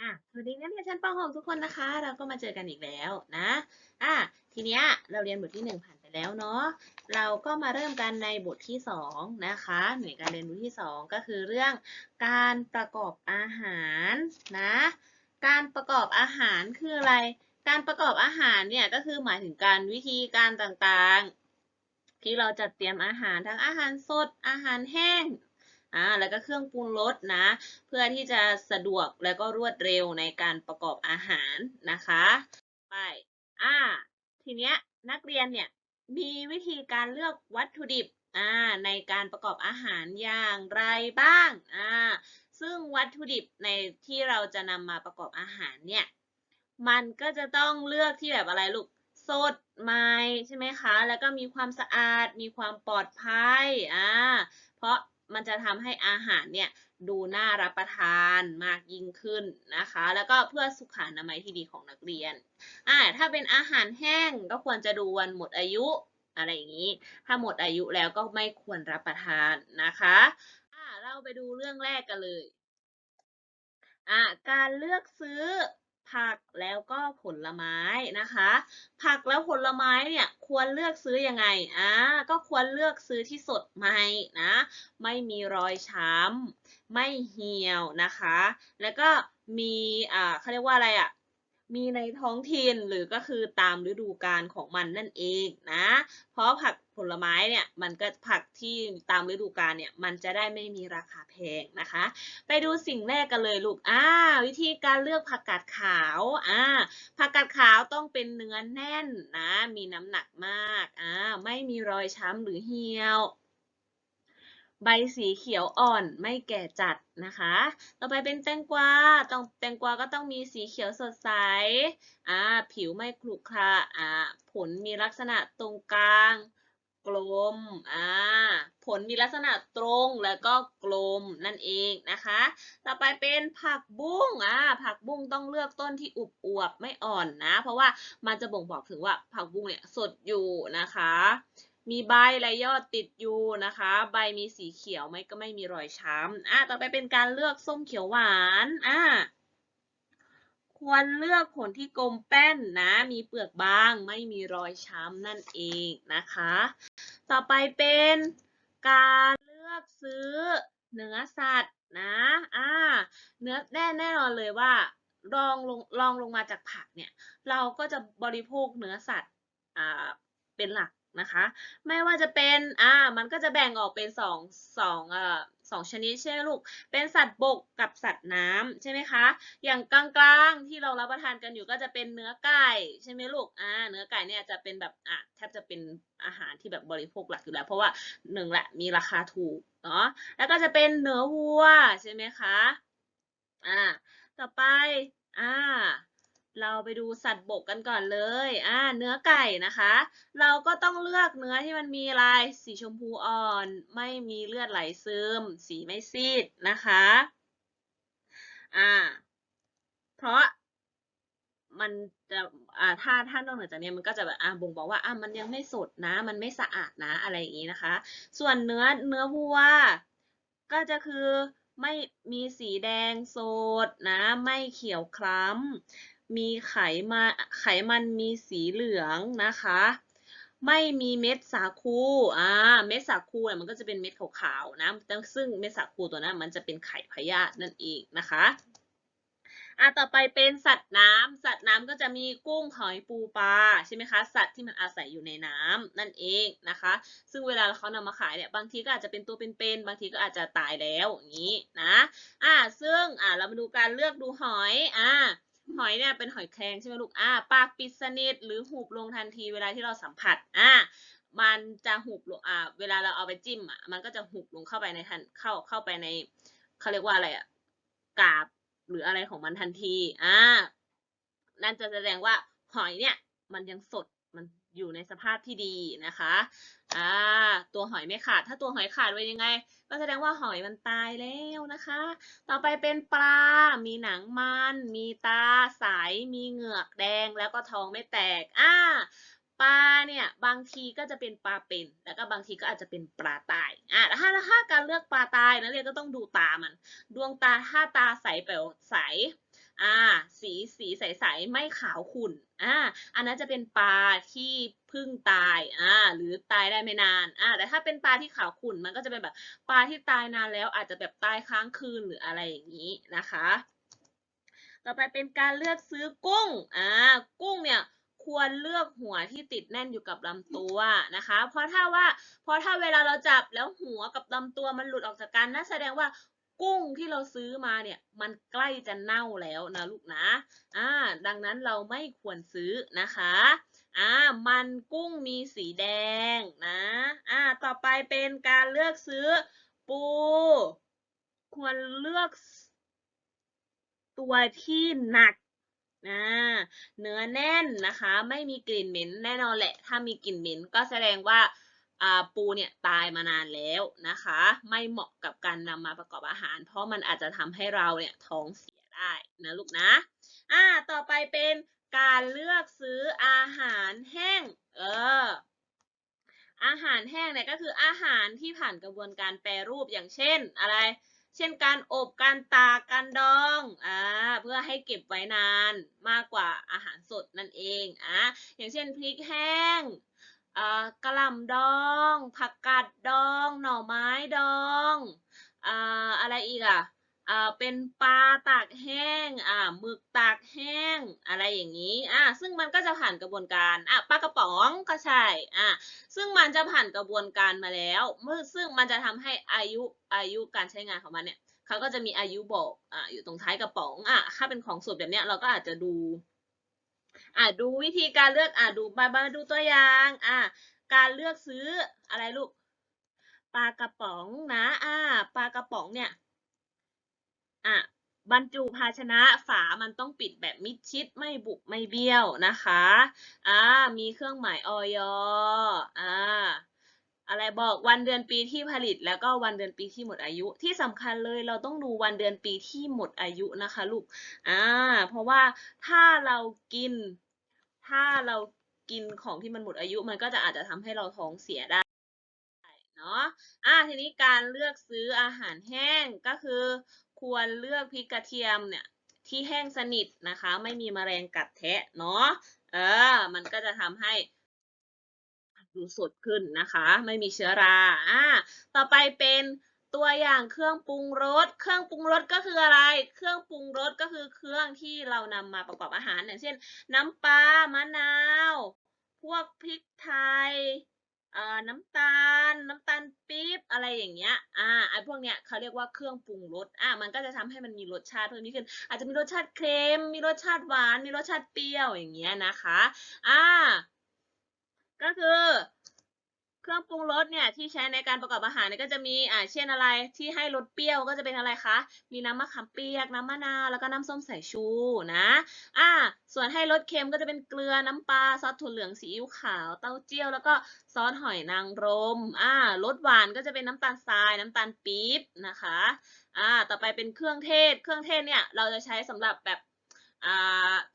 อะสวัสดีนักเรียนชั้นป .6 ทุกคนนะคะ เราก็มาเจอกันอีกแล้วนะอะทีเนี้ยเราเรียนบทที่ 1 ผ่านไปแล้วเนาะเราก็มาเริ่มกันในบทที่ 2 นะคะ หน่วยการเรียนบทที่ 2 ก็คือเรื่องการประกอบอาหารนะการประกอบอาหารคืออะไร การประกอบอาหารเนี่ยก็คือหมายถึงการวิธีการต่างๆ ที่เราจัดเตรียมอาหารทั้งอาหารสดอาหารแห้ง อ่าแล้วก็เครื่องปรุงรสนะ เพื่อที่จะสะดวกแล้วก็รวดเร็วในการประกอบอาหารนะคะไปอ่าทีเนี้ยนักเรียนเนี่ยมีวิธีการเลือกวัตถุดิบอ่าในการประกอบอาหารอย่างไรบ้างอ่าซึ่งวัตถุดิบในที่เราจะนำมาประกอบอาหารเนี่ยมันก็จะต้องเลือกที่แบบอะไรลูกสดใหม่ใช่ไหมคะ แล้วก็มีความสะอาดมีความปลอดภัยอ่าเพราะ มันจะทำให้อาหารเนี่ยดูน่ารับประทานมากยิ่งขึ้นนะคะ แล้วก็เพื่อสุขอนามัยที่ดีของนักเรียนอ่าถ้าเป็นอาหารแห้งก็ควรจะดูวันหมดอายุอะไรอย่างนี้ ถ้าหมดอายุแล้วก็ไม่ควรรับประทานนะคะอ่าเราไปดูเรื่องแรกกันเลยอ่าการเลือกซื้อ ผักแล้วก็ผลไม้นะคะ ผักแล้วผลไม้เนี่ยควรเลือกซื้อยังไงอ่าก็ควรเลือกซื้อที่สดใหม่นะ ไม่มีรอยช้ำไม่เหี่ยวนะคะ แล้วก็มีอ่าเขาเรียกว่าอะไรอะ มีในท้องถิ่นหรือก็คือตามฤดูกาลของมันนั่นเองนะ เพราะผักผลไม้เนี่ยมันก็ผักที่ตามฤดูกาลเนี่ยมันจะได้ไม่มีราคาแพงนะคะ ไปดูสิ่งแรกกันเลยลูกอ่าวิธีการเลือกผักกาดขาวอ่าผักกาดขาวต้องเป็นเนื้อแน่นนะ มีน้ำหนักมากอ่าไม่มีรอยช้ำหรือเหี่ยว ใบสีเขียวอ่อนไม่แก่จัดนะคะ ต่อไปเป็นแตงกวาต้องแตงกวาก็ต้องมีสีเขียวสดใส อ่า ผิวไม่ขรุขระอ่า ผลมีลักษณะตรงกลาง กลม อ่า ผลมีลักษณะตรงแล้วก็กลมนั่นเองนะคะ ต่อไปเป็นผักบุ้ง อ่า ผักบุ้งต้องเลือกต้นที่อุบอวบไม่อ่อนนะ เพราะว่ามันจะบ่งบอกถึงว่าผักบุ้งเนี่ยสดอยู่นะคะ มีใบและยอดติดอยู่นะคะ ใบมีสีเขียวไม่ก็ไม่มีรอยช้ำอ่าต่อไปเป็นการเลือกส้มเขียวหวานอ่าควรเลือกผลที่กลมแป้นนะ มีเปลือกบาง ไม่มีรอยช้ำนั่นเองนะคะ ต่อไปเป็นการเลือกซื้อเนื้อสัตว์นะอ่าเนื้อแน่แน่นอนเลยว่าลองลงลองลงมาจากผักเนี่ย เราก็จะบริโภคเนื้อสัตว์อ่าเป็นหลัก นะคะ ไม่ว่าจะเป็น อ่า มันก็จะแบ่งออกเป็นสองสองเอ่อสองชนิดใช่ไหมลูก เป็นสัตว์บกกับสัตว์น้ำใช่ไหมคะ อย่างกลางๆที่เรารับประทานกันอยู่ก็จะเป็นเนื้อไก่ใช่ไหมลูก อ่า เนื้อไก่เนี่ยจะเป็นแบบ อะแทบจะเป็นอาหารที่แบบบริโภคหลักอยู่แล้ว เพราะว่าหนึ่งแหละมีราคาถูกเนาะ แล้วก็จะเป็นเนื้อวัวใช่ไหมคะ อ่า ต่อไป อ่า เราไปดูสัตว์บกกันก่อนเลย อ่า เนื้อไก่นะคะ เราก็ต้องเลือกเนื้อที่มันมีลายสีชมพูอ่อน ไม่มีเลือดไหลซึม สีไม่ซีดนะคะ อ่า เพราะมันจะอ่าถ้าถ้านอกเหนือจากนี้มันก็จะแบบอ่าบ่งบอกว่าอ่ามันยังไม่สดนะ มันไม่สะอาดนะ อะไรอย่างนี้นะคะ ส่วนเนื้อเนื้อวัว ก็จะคือไม่มีสีแดงสดนะ ไม่เขียวคล้ำ มีไขมันไขมันมีสีเหลืองนะคะ ไม่มีเม็ดสาคูอ่าเม็ดสาคูเนี่ยมันก็จะเป็นเม็ดขาวๆนะซึ่งเม็ดสาคูตัวนั้นมันจะเป็นไข่พยาธินั่นเองนะคะอะต่อไปเป็นสัตว์น้ำสัตว์น้ำก็จะมีกุ้งหอยปูปลาใช่ไหมคะ สัตว์ที่มันอาศัยอยู่ในน้ำนั่นเองนะคะ ซึ่งเวลาเขานำมาขายเนี่ย บางทีก็อาจจะเป็นตัวเป็นๆ บางทีก็อาจจะตายแล้วอย่างนี้นะ อ่าซึ่งอ่าเรามาดูการเลือกดูหอย อ่า หอยเนี่ยเป็นหอยแครงใช่ไหมลูกอ่าปากปิดสนิทหรือหุบลงทันทีเวลาที่เราสัมผัสอ่ามันจะหุบลงอ่าเวลาเราเอาไปจิ้มอะมันก็จะหุบลงเข้าไปในทันเข้าเข้าไปในเขาเรียกว่าอะไรอะกาบหรืออะไรของมันทันทีอ่านั่นจะแสดงว่าหอยเนี่ยมันยังสด อยู่ในสภาพที่ดีนะคะอ่าตัวหอยไม่ขาด ถ้าตัวหอยขาดไว้ยังไง ก็แสดงว่าหอยมันตายแล้วนะคะ ต่อไปเป็นปลา มีหนังมัน มีตาใสมีเหงือกแดงแล้วก็ท้องไม่แตกอ่าปลาเนี่ยบางทีก็จะเป็นปลาเป็น แล้วก็บางทีก็อาจจะเป็นปลาตายอ่าถ้าถ้าการเลือกปลาตายนักเรียนก็ต้องดูตามัน ดวงตาถ้าตาใสแป๋วใส อ่า สีสีใสๆไม่ขาวขุ่นอ่าอันนั้นจะเป็นปลาที่เพิ่งตายอ่าหรือตายได้ไม่นานอ่าแต่ถ้าเป็นปลาที่ขาวขุ่นมันก็จะเป็นแบบปลาที่ตายนานแล้ว อาจจะแบบตายค้างคืนหรืออะไรอย่างนี้นะคะ ต่อไปเป็นการเลือกซื้อกุ้งอ่ากุ้งเนี่ยควรเลือกหัวที่ติดแน่นอยู่กับลำตัวนะคะ เพราะถ้าว่า เพราะถ้าเวลาเราจับแล้วหัวกับลำตัวมันหลุดออกจากกันนั่นแสดงว่า กุ้งที่เราซื้อมาเนี่ยมันใกล้จะเน่าแล้วนะลูกนะอ่าดังนั้นเราไม่ควรซื้อนะคะอ่ามันกุ้งมีสีแดงนะอ่าต่อไปเป็นการเลือกซื้อปู ควรเลือกตัวที่หนักนะเนื้อแน่นนะคะ ไม่มีกลิ่นเหม็นแน่นอนแหละ ถ้ามีกลิ่นเหม็นก็แสดงว่าอ่า ปูเนี่ยตายมานานแล้วนะคะ ไม่เหมาะกับการนำมาประกอบอาหาร เพราะมันอาจจะทำให้เราเนี่ยท้องเสียได้นะลูกนะอ่าต่อไปเป็นการเลือกซื้ออาหารแห้ง เออ อาหารแห้งเนี่ยก็คืออาหารที่ผ่านกระบวนการแปรรูปอย่างเช่นอะไร เช่นการอบการตากการดอง อ่า เพื่อให้เก็บไว้นานมากกว่าอาหารสดนั่นเอง อ่าอย่างเช่นพริกแห้ง กระหล่ำดอง ผักกาดดอง หน่อไม้ดองอะไรอีกอะเป็นปลาตากแห้งอ่าหมึกตากแห้ง อะไรอย่างนี้อ่าซึ่งมันก็จะผ่านกระบวนการอะปลากระป๋องก็ใช่อ่าซึ่งมันจะผ่านกระบวนการมาแล้วเมื่อซึ่งมันจะทำให้อายุอายุการใช้งานของมันเนี่ยเขาก็จะมีอายุบอกอ่าอยู่ตรงท้ายกระป๋องอะถ้าเป็นของสดแบบเนี้ยเราก็อาจจะดู อะดูวิธีการเลือกอะดูมามาดูตัวอย่างอะการเลือกซื้ออะไรลูกปลากระป๋องนะอ่าปลากระป๋องเนี่ยอะบรรจุภาชนะฝามันต้องปิดแบบมิดชิดไม่บุบไม่เบี้ยวนะคะอ่ามีเครื่องหมายออยอ่า อะไรบอกวันเดือนปีที่ผลิต แล้วก็วันเดือนปีที่หมดอายุ ที่สำคัญเลยเราต้องดูวันเดือนปีที่หมดอายุนะคะลูกอ่าเพราะว่าถ้าเรากิน ถ้าเรากินของที่มันหมดอายุ มันก็จะอาจจะทำให้เราท้องเสียได้เนาะอ่าทีนี้การเลือกซื้ออาหารแห้งก็คือ ควรเลือกพริกกระเทียมเนี่ยที่แห้งสนิทนะคะ ไม่มีแมลงกัดแทะเนาะเออมันก็จะทำให้ ดูสดขึ้นนะคะ ไม่มีเชื้อราอ่าต่อไปเป็นตัวอย่างเครื่องปรุงรส เครื่องปรุงรสก็คืออะไร เครื่องปรุงรสก็คือเครื่องที่เรานำมาประกอบอาหาร อย่างเช่น น้ำปลามะนาว พวกพริกไทยอ่อน้ำตาล น้ำตาลปี๊บอะไรอย่างเงี้ย อ่าไอ้พวกเนี้ยเขาเรียกว่าเครื่องปรุงรส อ่ามันก็จะทำให้มันมีรสชาติเพิ่มขึ้น อาจจะมีรสชาติเค็ม มีรสชาติหวาน มีรสชาติเปรี้ยวอย่างเงี้ยนะคะ อ่า ก็คือ เครื่องปรุงรสเนี่ยที่ใช้ในการประกอบอาหารเนี่ยก็จะมีอ่าเช่นอะไรที่ให้รสเปรี้ยวก็จะเป็นอะไรคะ มีน้ำมะขามเปียก น้ำมะนาวแล้วก็น้ำส้มสายชูนะอ่าส่วนให้รสเค็มก็จะเป็นเกลือน้ำปลาซอสถั่วเหลืองซีอิ๊วขาวเต้าเจี้ยวแล้วก็ซอสหอยนางรมอ่ารสหวานก็จะเป็นน้ำตาลทรายน้ำตาลปี๊บนะคะอ่าต่อไปเป็นเครื่องเทศ เครื่องเทศเนี่ยเราจะใช้สำหรับแบบ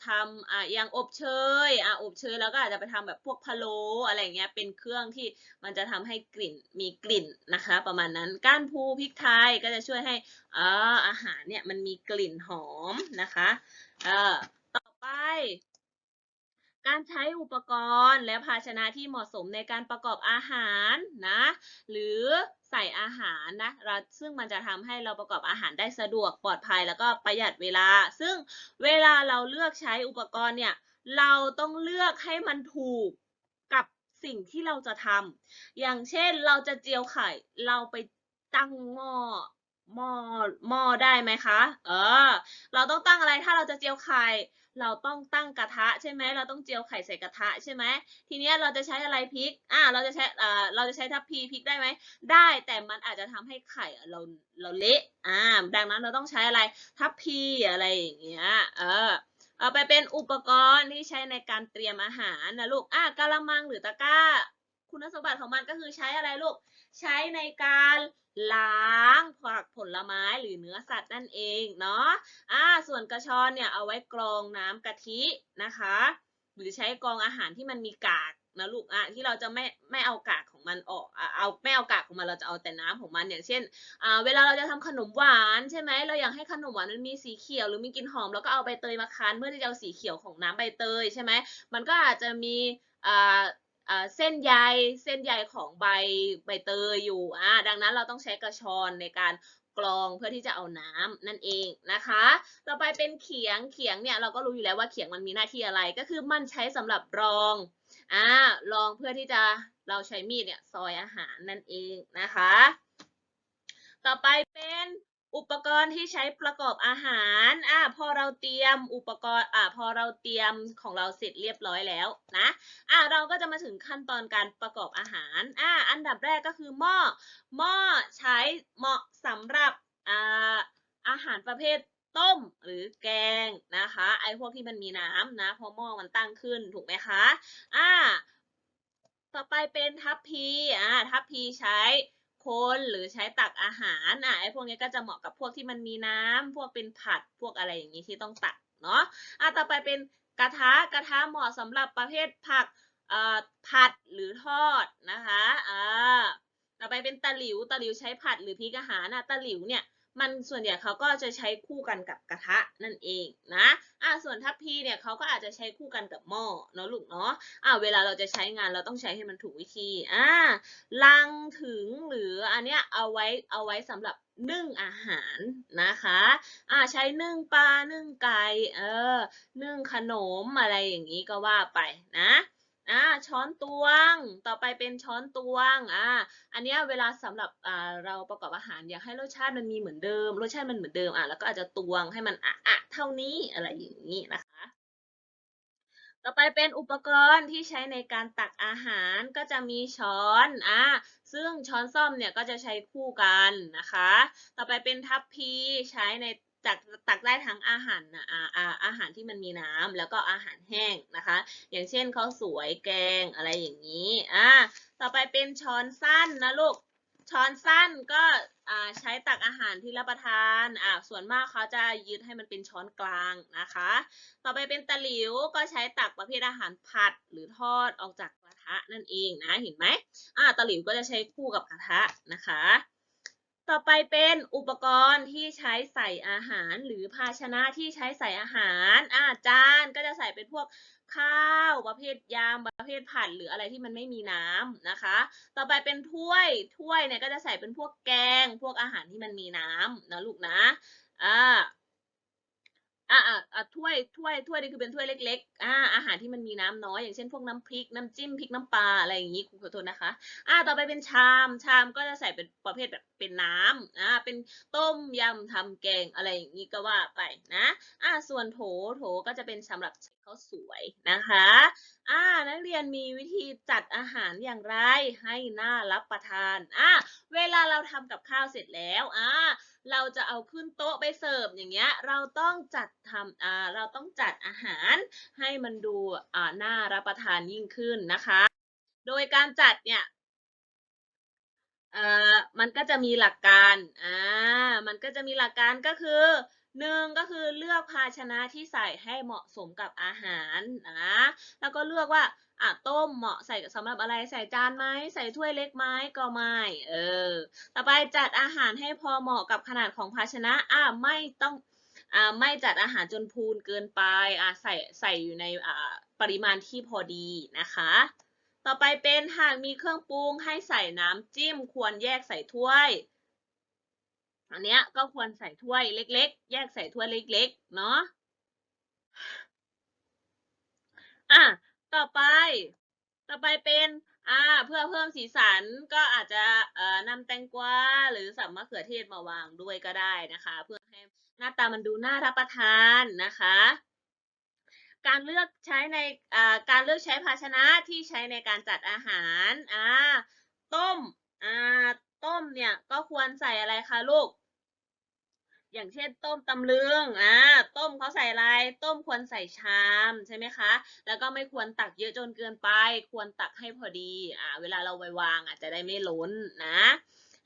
ทำอย่างอบเชยออบเชยแล้วก็อาจจะไปทำแบบพวกพะโล้อะไรเงี้ยเป็นเครื่องที่มันจะทำให้กลิ่นมีกลิ่นนะคะ ประมาณนั้นก้านพูพริกไทยก็จะช่วยให้อาหารเนี่ยมันมีกลิ่นหอมนะคะต่อไปการใช้อุปกรณ์และภาชนะที่เหมาะสมในการประกอบอาหารนะ หรือ ส่อาหารนะเราซึ่งมันจะทำให้เราประกอบอาหารได้สะดวกปลอดภัยแล้วก็ประหยัดเวลา ซึ่งเวลาเราเลือกใช้อุปกรณ์เนี่ยเราต้องเลือกให้มันถูกกับสิ่งที่เราจะทำอย่างเช่นเราจะเจียวไข่ เราไปตั้งหม้อหม้อหม้อได้ไหมคะ เออ เราต้องตั้งอะไรถ้าเราจะเจียวไข่ เราต้องตั้งกระทะใช่ไหมเราต้องเจียวไข่ใส่กระทะใช่ไหมทีนี้เราจะใช้อะไรพริกอ่าเราจะใช้อ่าเราจะใช้ทัพพีพริกได้ไหมได้แต่มันอาจจะทำให้ไข่เราเราเละอ่าดังนั้นเราต้องใช้อะไรทัพพีอะไรอย่างเงี้ยเออเอาไปเป็นอุปกรณ์ที่ใช้ในการเตรียมอาหารนะลูกอะกะละมังหรือตะกร้า คุณสมบัติของมันก็คือใช้อะไรลูก ใช้ในการ ล้างผักผลไม้หรือเนื้อสัตว์นั่นเองเนาะอ่าส่วนกระชอนเนี่ยเอาไว้กรองน้ำกะทินะคะ หรือใช้กรองอาหารที่มันมีกากนะลูกอะที่เราจะไม่ไม่เอากากของมันออกเอาไม่เอากากของมันเราจะเอาแต่น้ำของมันอย่างเช่นอ่าเวลาเราจะทำขนมหวานใช่ไหมเราอยากให้ขนมหวานมันมีสีเขียวหรือมีกลิ่นหอมแล้วก็เอาใบเตยมาคั้นเพื่อที่จะเอาสีเขียวของน้ำใบเตยใช่ไหมมันก็อาจจะมีอ่า เส้นใยเส้นใยของใบใบเตยอยู่อ่าดังนั้นเราต้องใช้กระชอนในการกรองเพื่อที่จะเอาน้ำนั่นเองนะคะ ต่อไปเป็นเขียง เขียงเนี่ยเราก็รู้อยู่แล้วว่าเขียงมันมีหน้าที่อะไร ก็คือมันใช้สำหรับรอง อ่ารองเพื่อที่จะเราใช้มีดเนี่ยซอยอาหารนั่นเองนะคะ ต่อไปเป็น อุปกรณ์ที่ใช้ประกอบอาหารอ่าพอเราเตรียมอุปกรณ์อ่าพอเราเตรียมของเราเสร็จเรียบร้อยแล้วนะอ่าเราก็จะมาถึงขั้นตอนการประกอบอาหารอ่าอันดับแรกก็คือหม้อหม้อใช้เหมาะสำหรับอ่าอาหารประเภทต้มหรือแกงนะคะไอ้พวกที่มันมีน้ำนะเพราะหม้อมันตั้งขึ้นถูกไหมคะอ่าต่อไปเป็นทัพพีอ่าทัพพีใช้ คนหรือใช้ตักอาหารอะไอ้พวกนี้ก็จะเหมาะกับพวกที่มันมีน้ำพวกเป็นผัดพวกอะไรอย่างนี้ที่ต้องตักเนาะอะต่อไปเป็นกระทะกระทะเหมาะสำหรับประเภทผักอ่อผัดหรือทอดนะคะอ่าต่อไปเป็นตะหลิวตะหลิวใช้ผัดหรือพริกอาหารนะตะหลิวเนี่ย มันส่วนใหญ่เขาก็จะใช้คู่กันกับกระทะนั่นเองนะอ่าส่วนทัพพีเนี่ยเขาก็อาจจะใช้คู่กันกับหม้อเนาะลูกเนาะอ่าเวลาเราจะใช้งานเราต้องใช้ให้มันถูกวิธีอ่าลังถึงหรืออันเนี้ยเอาไว้เอาไว้สำหรับนึ่งอาหารนะคะอ่าใช้นึ่งปลานึ่งไก่เออนึ่งขนมอะไรอย่างนี้ก็ว่าไปนะ อ่าช้อนตวง ต่อไปเป็นช้อนตวงอ่าอันเนี้ยเวลาสำหรับอ่าเราประกอบอาหารอยากให้รสชาติมันมีเหมือนเดิม รสชาติมันเหมือนเดิมอะแล้วก็อาจจะตวงให้มันอะอะเท่านี้อะไรอย่างนี้นะคะ ต่อไปเป็นอุปกรณ์ที่ใช้ในการตักอาหารก็จะมีช้อนอ่าซึ่งช้อนส้อมเนี่ยก็จะใช้คู่กันนะคะ ต่อไปเป็นทัพพีใช้ใน ตักตักได้ทั้งอาหารนะอาอาอาหารที่มันมีน้ำแล้วก็อาหารแห้งนะคะ อย่างเช่นข้าวสวยแกงอะไรอย่างนี้อ่าต่อไปเป็นช้อนสั้นนะลูกช้อนสั้นก็ใช้ตักอาหารที่รับประทานส่วนมากเขาจะยึดให้มันเป็นช้อนกลางนะคะ ต่อไปเป็นตะหลิวก็ใช้ตักประเภทอาหารผัดหรือทอดออกจากกระทะนั่นเองนะ เห็นไหมตะหลิวก็จะใช้คู่กับกระทะนะคะ ต่อไปเป็นอุปกรณ์ที่ใช้ใส่อาหาร หรือภาชนะที่ใช้ใส่อาหารอ่าจานก็จะใส่เป็นพวกข้าวประเภทยำประเภทผัดหรืออะไรที่มันไม่มีน้ำนะคะ ต่อไปเป็นถ้วยถ้วยเนี่ยก็จะใส่เป็นพวกแกง พวกอาหารที่มันมีน้ำนะลูกนะอ่าอ่าอ่าอ่าถ้วยถ้วยถ้วยนี่คือเป็นถ้วยเล็กๆอ่าอาหารที่มันมีน้ำน้อย อย่างเช่นพวกน้ำพริกน้ำจิ้มพริกน้ำปลาอะไรอย่างนี้ครูขอโทษนะคะ อ่าต่อไปเป็นชามชามก็จะใส่เป็นประเภทแบบเป็นน้ำอ่าเป็นต้มยำทำแกงอะไรอย่างนี้ก็ว่าไปนะอ่าส่วนโถโถก็จะเป็นสำหรับใช้ข้าวสวยนะคะอ่านักเรียนมีวิธีจัดอาหารอย่างไรให้น่ารับประทานอ่าเวลาเราทำกับข้าวเสร็จแล้วอ่าเราจะเอาขึ้นโต๊ะไปเสิร์ฟอย่างเงี้ยเราต้องจัดทำอ่าเราต้องจัดอาหารให้มันดูอ่าน่ารับประทานยิ่งขึ้นนะคะ โดยการจัดเนี่ยเอ่อ มันก็จะมีหลักการ อ่า มันก็จะมีหลักการก็คือหนึ่งก็คือเลือกภาชนะที่ใส่ให้เหมาะสมกับอาหารนะแล้วก็เลือกว่าอะต้มเหมาะใส่สำหรับอะไรใส่จานไหมใส่ถ้วยเล็กไหมก็ไม่เออต่อไปจัดอาหารให้พอเหมาะกับขนาดของภาชนะอะไม่ต้องอ่าไม่จัดอาหารจนพูนเกินไปอ่าใส่ใส่อยู่ในอ่าปริมาณที่พอดีนะคะ ต่อไปเป็นหากมีเครื่องปรุงให้ใส่น้ำจิ้ม ควรแยกใส่ถ้วย อันเนี้ยก็ควรใส่ถ้วยเล็ก ๆ แยกใส่ถ้วยเล็ก ๆ เนาะอะต่อไป ต่อไปเป็นอ่าเพื่อเพิ่มสีสันก็อาจจะเอ่อนำแตงกวาหรือสับมะเขือเทศมาวางด้วยก็ได้นะคะ เพื่อให้หน้าตามันดูน่ารับประทานนะคะ การเลือกใช้ในการเลือกใช้ภาชนะที่ใช้ในการจัดอาหารอ่าต้มอ่าต้มเนี่ยก็ควรใส่อะไรคะลูก อย่างเช่นต้มตำลึงอ่าต้มเขาใส่อะไร ต้มควรใส่ชามใช่ไหมคะ แล้วก็ไม่ควรตักเยอะจนเกินไป ควรตักให้พอดีอ่าเวลาเราไปวางอาจจะได้ไม่ล้นนะ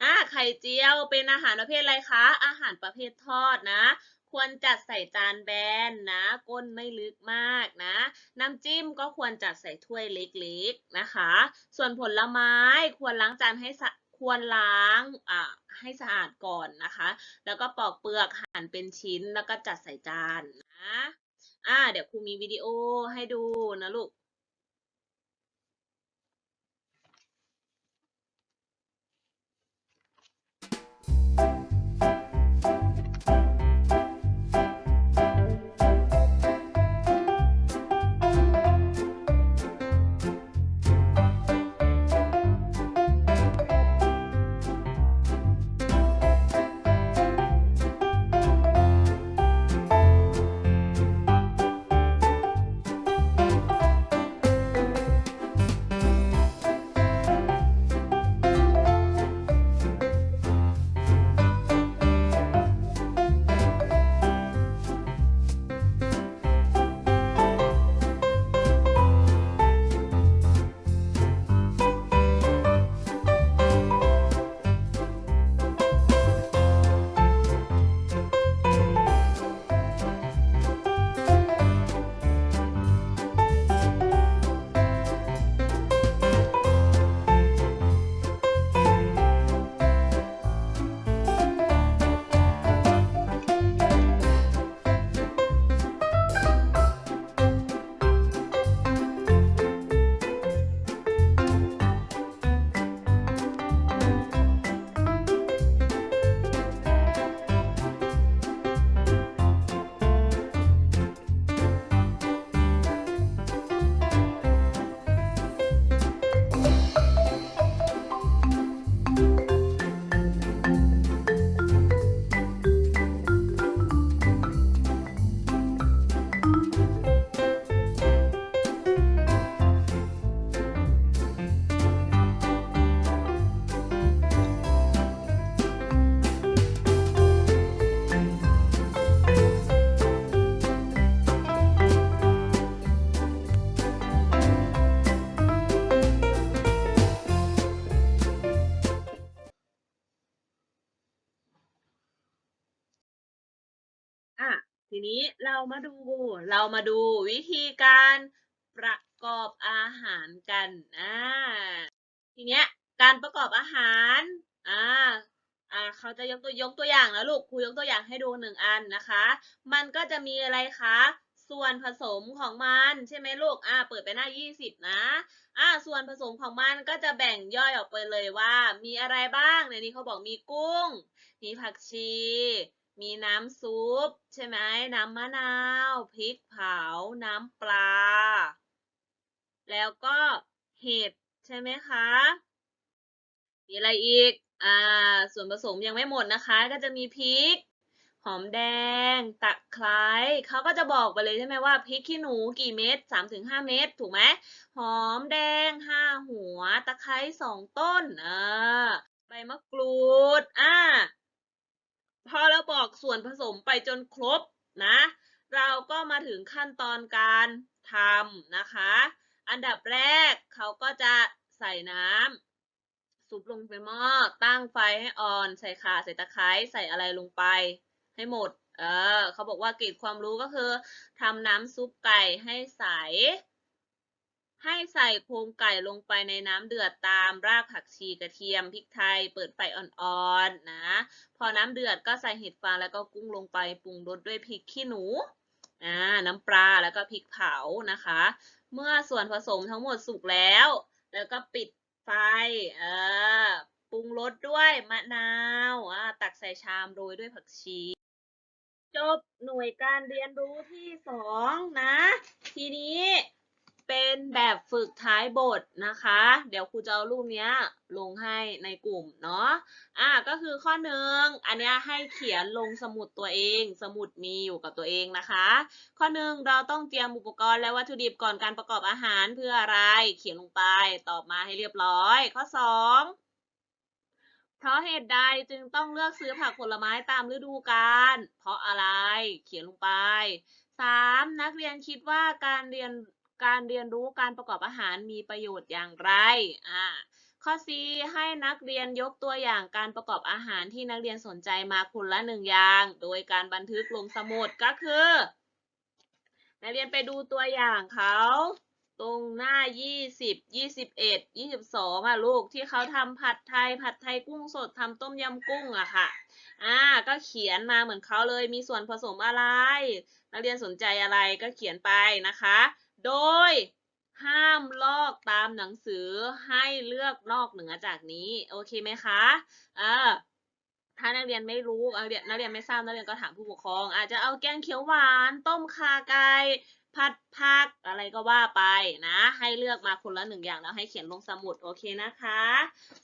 อ่าไข่เจียวเป็นอาหารประเภทอะไรคะ อาหารประเภททอดนะ ควรจัดใส่จานแบนนะ ก้นไม่ลึกมากนะ น้ำจิ้มก็ควรจัดใส่ถ้วยเล็กๆนะคะ ส่วนผลไม้ควรล้างจานให้สะควรล้างอ่าให้สะอาดก่อนนะคะ แล้วก็ปอกเปลือกหั่นเป็นชิ้นแล้วก็จัดใส่จานนะอ่าเดี๋ยวครูมีวิดีโอให้ดูนะลูก ทีนี้เรามาดูเรามาดูวิธีการประกอบอาหารกันอ่าทีเนี้ยการประกอบอาหารอ่าอ่าเขาจะยกตัวยกตัวอย่างแล้วลูกครูยกตัวอย่างให้ดูหนึ่งอันนะคะ มันก็จะมีอะไรคะส่วนผสมของมันใช่ไหมลูก อ่า เปิดไปหน้า 20 นะ อ่า ส่วนผสมของมันก็จะแบ่งย่อยออกไปเลยว่า มีอะไรบ้างในนี้เขาบอกมีกุ้ง มีผักชี มีน้ำซุป ใช่ไหมน้ำมะนาว พริกเผา น้ำปลา แล้วก็เห็ด ใช่ไหมคะ มีอะไรอีก อ่า ส่วนผสมยังไม่หมดนะคะ ก็จะมีพริก หอมแดง ตะไคร้เขาก็จะบอกไปเลยใช่ไหมว่าพริกขี้หนูกี่เม็ดสามถึงห้าเม็ดถูกไหม หอมแดงห้าหัว ตะไคร้สองต้น อ่า ใบมะกรูด อ่า พอเราบอกส่วนผสมไปจนครบนะ เราก็มาถึงขั้นตอนการทำนะคะ อันดับแรกเขาก็จะใส่น้ำซุปลงไปหม้อตั้งไฟให้อ่อน ใส่ข่าใส่ตะไคร้ใส่อะไรลงไป ให้หมด เออเขาบอกว่าเกรดความรู้ก็คือทำน้ำซุปไก่ให้ใส ให้ใส่โครงไก่ลงไปในน้ำเดือดตามรากผักชีกระเทียมพริกไทย เปิดไฟอ่อนๆนะ พอน้ำเดือดก็ใส่เห็ดฟางแล้วก็กุ้งลงไปปรุงรสด้วยพริกขี้หนูอ่าน้ำปลาแล้วก็พริกเผานะคะ เมื่อส่วนผสมทั้งหมดสุกแล้ว แล้วก็ปิดไฟเออปรุงรสด้วยมะนาวอ่าตักใส่ชามโรยด้วยผักชีจบหน่วยการเรียนรู้ที่สองนะ ทีนี้ เป็นแบบฝึกท้ายบทนะคะ เดี๋ยวครูจะเอารูปนี้ลงให้ในกลุ่มเนาะ อ่าก็คือข้อหนึ่งอันนี้ให้เขียนลงสมุดตัวเอง สมุดมีอยู่กับตัวเองนะคะ ข้อหนึ่งเราต้องเตรียมอุปกรณ์และวัตถุดิบก่อนการประกอบอาหารเพื่ออะไร เขียนลงไป ตอบมาให้เรียบร้อย ข้อสองเพราะเหตุใดจึงต้องเลือกซื้อผักผลไม้ตามฤดูกาล เพราะอะไร เขียนลงไปสามนักเรียนคิดว่าการเรียน การเรียนรู้การประกอบอาหารมีประโยชน์อย่างไรอ่าข้อ C ให้นักเรียนยกตัวอย่างการประกอบอาหารที่นักเรียนสนใจมาคนละหนึ่งอย่าง โดยการบันทึกลงสมุดก็คือ นักเรียนไปดูตัวอย่างเขาตรงหน้า 20 21 22อะลูกที่เขาทำผัดไทย ผัดไทยกุ้งสดทำต้มยำกุ้งอะค่ะ อ่า ก็เขียนมาเหมือนเขาเลยมีส่วนผสมอะไร นักเรียนสนใจอะไรก็เขียนไปนะคะ โดยห้ามลอกตามหนังสือให้เลือกนอกเหนือจากนี้ โอเคไหมคะเออถ้านักเรียนไม่รู้นักเรียนนักเรียนไม่ทราบนักเรียนก็ถามผู้ปกครอง อาจจะเอาแกงเขียวหวาน ต้มข่าไก่ผัดผักอะไรก็ว่าไปนะ ให้เลือกมาคนละหนึ่งอย่างแล้วให้เขียนลงสมุดโอเคนะคะ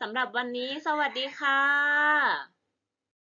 สำหรับวันนี้สวัสดีค่ะ